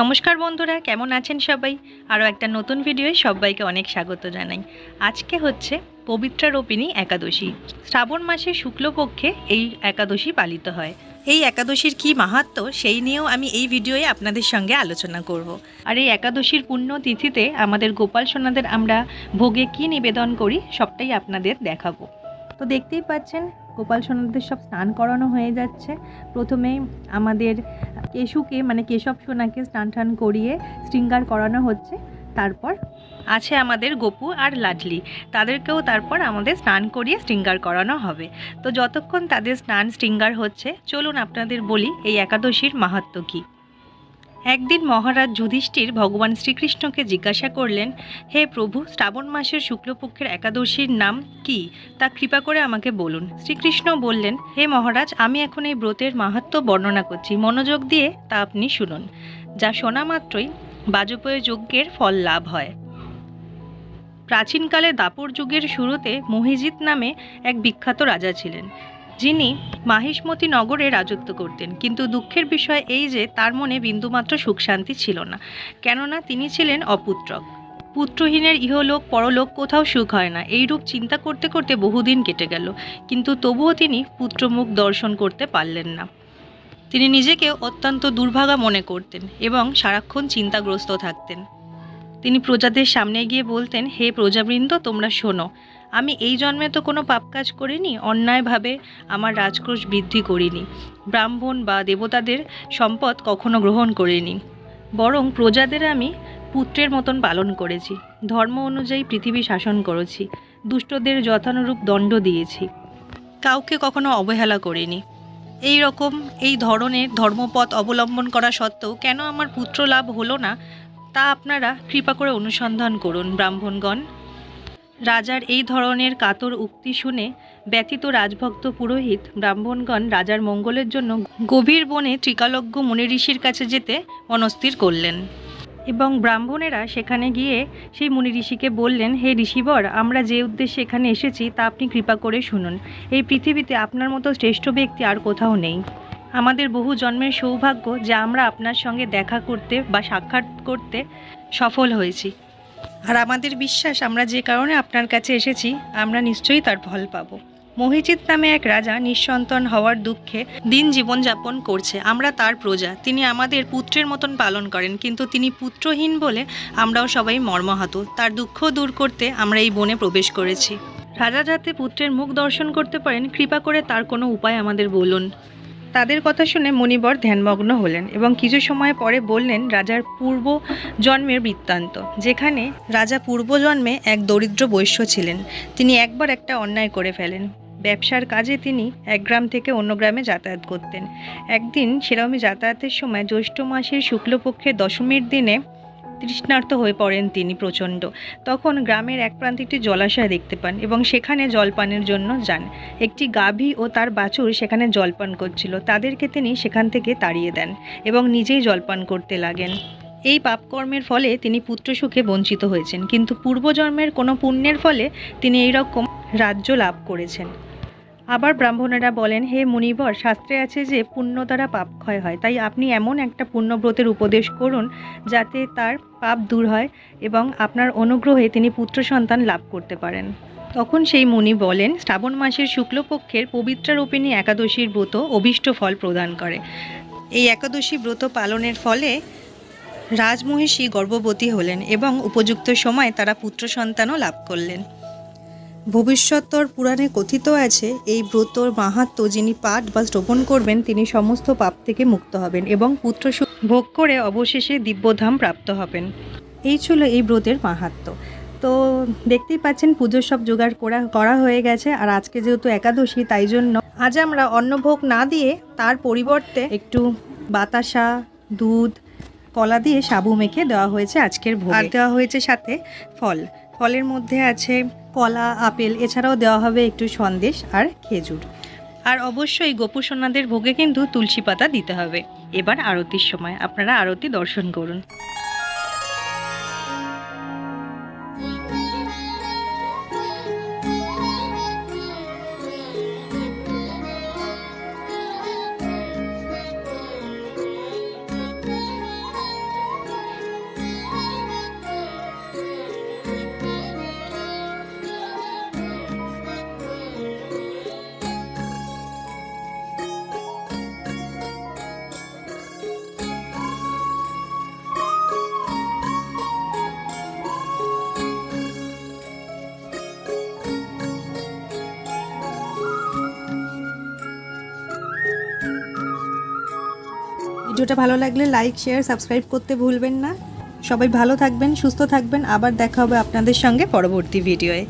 নমস্কার বন্ধুরা, কেমন আছেন সবাই? আরও একটা নতুন ভিডিওয়ে সবাইকে অনেক স্বাগত জানাই। আজকে হচ্ছে পবিত্রা রোপিণী একাদশী। শ্রাবণ মাসে শুক্লপক্ষে এই একাদশী পালিত হয়। এই একাদশীর কি মাহাত্ম্য সেই নিয়েও আমি এই ভিডিওয়ে আপনাদের সঙ্গে আলোচনা করব। আর এই একাদশীর পুণ্য তিথিতে আমাদের গোপাল সোনাদের আমরা ভোগে কি নিবেদন করি, সবটাই আপনাদের দেখাবো। তো দেখতেই পাচ্ছেন গোপাল সোনাদের সব স্নান করানো হয়ে যাচ্ছে। প্রথমে আমাদের কেশুকে মানে কেশব সোনাকে স্নান টান করিয়ে শৃঙ্গার করানো হচ্ছে। তারপর আছে আমাদের গপু আর লাডলি। তাদেরকেও তারপর আমাদের স্নান করিয়ে শৃঙ্গার করানো হবে। তো যতক্ষণ তাদের স্নান শৃঙ্গার হচ্ছে, চলুন আপনাদের বলি এই একাদশীর মাহাত্ম কী। একদিন মহারাজ যুধিষ্ঠির ভগবান শ্রীকৃষ্ণকে জিজ্ঞাসা করলেন, হে প্রভু, শ্রাবণ মাসের শুক্লপক্ষের একাদশীর নাম কি? তা কৃপা করে আমাকে বলুন। শ্রীকৃষ্ণ বললেন, হে মহারাজ, আমি এখন এই ব্রতের মাহাত্ম্য বর্ণনা করছি। মনোযোগ দিয়ে তা আপনি শুনুন, যা শোনা মাত্রই বাজপেয় যজ্ঞের ফল লাভ হয়। প্রাচীনকালে দাপর যুগের শুরুতে মহিজিৎ নামে এক বিখ্যাত রাজা ছিলেন। যিনি মাহিষ্মতি নগরে রাজত্ব করতেন। কিন্তু দুঃখের বিষয় এই যে, তার মনে বিন্দুমাত্র সুখ শান্তি ছিল না। কেননা তিনি ছিলেন অপুত্রক। পুত্রহীনের ইহলোক, পরলোক কোথাও সুখ হয় না। এইরূপ চিন্তা করতে করতে বহুদিন কেটে গেল। কিন্তু তবুও তিনি পুত্রমুখ দর্শন করতে পারলেন না। তিনি নিজেকে অত্যন্ত দুর্ভাগা মনে করতেন এবং সারাক্ষণ চিন্তাগ্রস্ত থাকতেন। তিনি প্রজাদের সামনে গিয়ে বলতেন, হে প্রজাবৃন্দ, তোমরা শোনো, আমি এই জন্মে তো কোনো পাপ কাজ করিনি, অন্যায়ভাবে আমার রাজকোষ বৃদ্ধি করিনি, ব্রাহ্মণ বা দেবতাদের সম্পদ কখনো গ্রহণ করিনি, বরং প্রজাদের আমি পুত্রের মতন পালন করেছি, ধর্ম অনুযায়ী পৃথিবী শাসন করেছি, দুষ্টদের যথানুরূপ দণ্ড দিয়েছি, কাউকে কখনো অবহেলা করিনি। এই রকম এই ধরনের ধর্মপথ অবলম্বন করা সত্ত্বেও কেন আমার পুত্র লাভ হলো না তা আপনারা কৃপা করে অনুসন্ধান করুন, ব্রাহ্মণগণ। রাজার এই ধরনের কাতর উক্তি শুনে ব্যথিত রাজভক্ত পুরোহিত ব্রাহ্মণগণ রাজার মঙ্গলের জন্য গভীর বনে ত্রিকালজ্ঞ মুনি ঋষির কাছে যেতে মনস্থির করলেন এবং ব্রাহ্মণেরা সেখানে গিয়ে সেই মুনি ঋষিকে বললেন, হে ঋষিবর, আমরা যে উদ্দেশ্যে এখানে এসেছি তা আপনি কৃপা করে শুনুন। এই পৃথিবীতে আপনার মতো শ্রেষ্ঠ ব্যক্তি আর কোথাও নেই। আমাদের বহু জন্মের সৌভাগ্য যে আমরা আপনার সঙ্গে দেখা করতে বা সাক্ষাৎ করতে সফল হয়েছি। আর আমাদের বিশ্বাস, আমরা যে কারণে আপনার কাছে এসেছি, আমরা নিশ্চয়ই তার ফল পাব। মহিজিৎ নামে এক রাজা নিঃসন্তান হওয়ার দুঃখে দিন জীবনযাপন করছে। আমরা তার প্রজা। তিনি আমাদের পুত্রের মতন পালন করেন, কিন্তু তিনি পুত্রহীন বলে আমরাও সবাই মর্মাহত। তার দুঃখ দূর করতে আমরা এই বনে প্রবেশ করেছি। রাজা যাতে পুত্রের মুখ দর্শন করতে পারেন, কৃপা করে তার কোনো উপায় আমাদের বলুন। তাদের কথা শুনে মণিবর ধ্যানমগ্ন হলেন এবং কিছু সময় পরে বললেন রাজার পূর্ব জন্মের বৃত্তান্ত, যেখানে রাজা পূর্বজন্মে এক দরিদ্র বৈশ্য ছিলেন। তিনি একবার একটা অন্যায় করে ফেলেন। ব্যবসার কাজে তিনি এক গ্রাম থেকে অন্য গ্রামে যাতায়াত করতেন। একদিন সেরমে যাতায়াতের সময় জ্যৈষ্ঠ মাসের শুক্লপক্ষের দশমীর দিনে তৃষ্ণার্ত হয়ে পড়েন তিনি প্রচণ্ড। তখন গ্রামের এক প্রান্তে একটি জলাশয় দেখতে পান এবং সেখানে জলপানের জন্য যান। একটি গাভী ও তার বাছুর সেখানে জলপান করছিল। তাদেরকে তিনি সেখান থেকে তাড়িয়ে দেন এবং নিজেই জলপান করতে লাগেন। এই পাপকর্মের ফলে তিনি পুত্র সুখে বঞ্চিত হয়েছেন। কিন্তু পূর্বজন্মের কোনো পুণ্যের ফলে তিনি এইরকম রাজ্য লাভ করেছেন। আবার ব্রাহ্মণেরা বলেন, হে মুনিবর, শাস্ত্রে আছে যে, পুণ্য দ্বারা পাপ ক্ষয় হয়। তাই আপনি এমন একটা পুণ্যব্রতের উপদেশ করুন, যাতে তার পাপ দূর হয় এবং আপনার অনুগ্রহে তিনি পুত্র সন্তান লাভ করতে পারেন। তখন সেই মুনি বলেন, শ্রাবণ মাসের শুক্লপক্ষের পবিত্রারূপিণী একাদশীর ব্রত অভীষ্ট ফল প্রদান করে। এই একাদশী ব্রত পালনের ফলে রাজমহিষী গর্ভবতী হলেন এবং উপযুক্ত সময় তারা পুত্র সন্তানও লাভ করলেন। ভবিষ্যত্তর পুরাণে কথিত আছে, এই ব্রতর মাহাত্ম যিনি পাঠ বা শ্রবণ করবেন, তিনি সমস্ত পাপ থেকে মুক্ত হবেন এবং পুত্র ভোগ করে অবশেষে দিব্যধাম প্রাপ্ত হবেন। এই ছিল এই ব্রতের মাহাত্ম। তো দেখতেই পাচ্ছেন পুজোর সব জোগাড় করা করা হয়ে গেছে, আর আজকে যেহেতু একাদশী, তাই জন্য আজ আমরা অন্নভোগ না দিয়ে তার পরিবর্তে একটু বাতাসা, দুধ কলা দিয়ে সাবু মেখে দেওয়া হয়েছে আজকের ভোগ। আর দেওয়া হয়েছে সাথে ফল। ফলের মধ্যে আছে কলা, আপেল, এছাড়াও দেওয়া হবে একটু সন্দেশ আর খেজুর। আর অবশ্যই গোপুসোনাদের ভোগে কিন্তু তুলসী পাতা দিতে হবে। এবার আরতির সময়, আপনারা আরতি দর্শন করুন। ভিডিওটা ভালো লাগলে লাইক শেয়ার সাবস্ক্রাইব করতে ভুলবেন না। সবাই ভালো থাকবেন, সুস্থ থাকবেন। আবার দেখা হবে আপনাদের সঙ্গে পরবর্তী ভিডিওয়ে